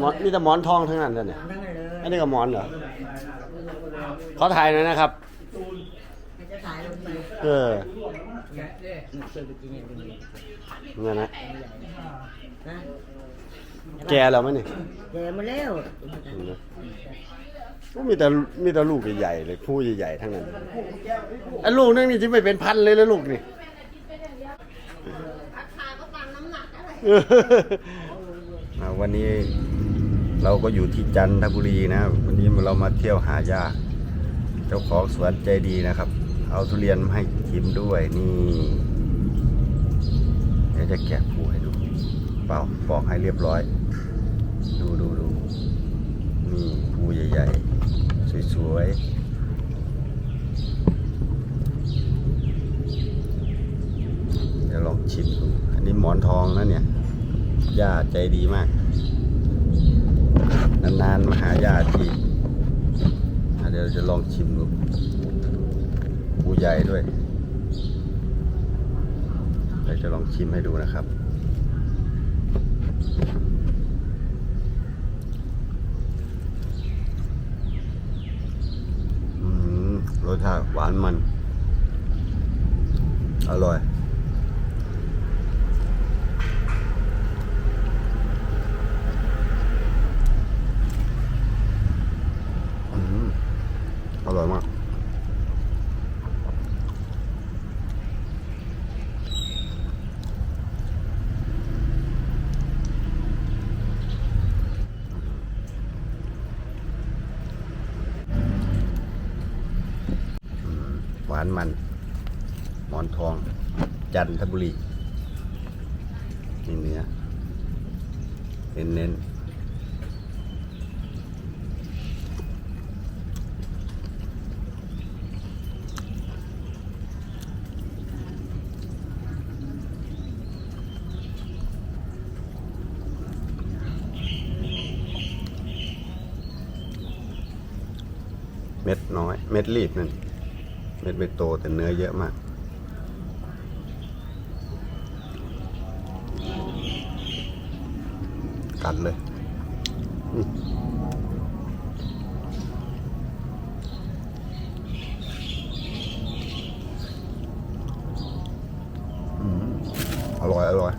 หมอนมีแต่หมอนทองทั้งนั้นเลยเนี่ยนั่งเลยอันนี้ก็หมอนเหรอขอถ่ายหน่อยนะครับให้จะถ่ายลงไปเออเคยไปกินอย่างนี้นั่นนะนะแกแล้วมั้ยนี่เดี๋ยวมาเร็วก็มีแต่มีแต่ลูกใหญ่ๆเลยคู่ใหญ่ๆทั้งนั้นอันลูกนึงนี่ที่ไม่เป็นพันเลยแล้วลูกนี่อ่า วันนี้เราก็อยู่ที่จันทบุรีนะวันนี้เรามาเที่ยวหาญาเจ้าของสวนใจดีนะครับ เอาทุเรียนมาให้ชิมด้วยนี่เดี๋ยวจะแกะปูให้ดู เปล่าปอกให้เรียบร้อย ดูดูดูนี่ปูใหญ่ ๆ สวยๆเดี๋ยวลองชิมดูอันนี้หมอนทองนะเนี่ย ย่าใจดีมาก นานๆมาหาย่าทีเดี๋ยวจะลองชิมดูปูใหญ่ด้วยเดี๋ยวจะลองชิมให้ดูนะครับรสชาติหวานมัน อร่อย อืมอร่อยมาก ห วานมัน หมอนทอง จันทบุรี นี่เนื้อเน้นเน้นเม็ดน้อย เม็ดรีบนั่น เม็ดไม่โตแต่เนื้อเยอะมากกัดเลยอืมอืมอร่อย อร่อย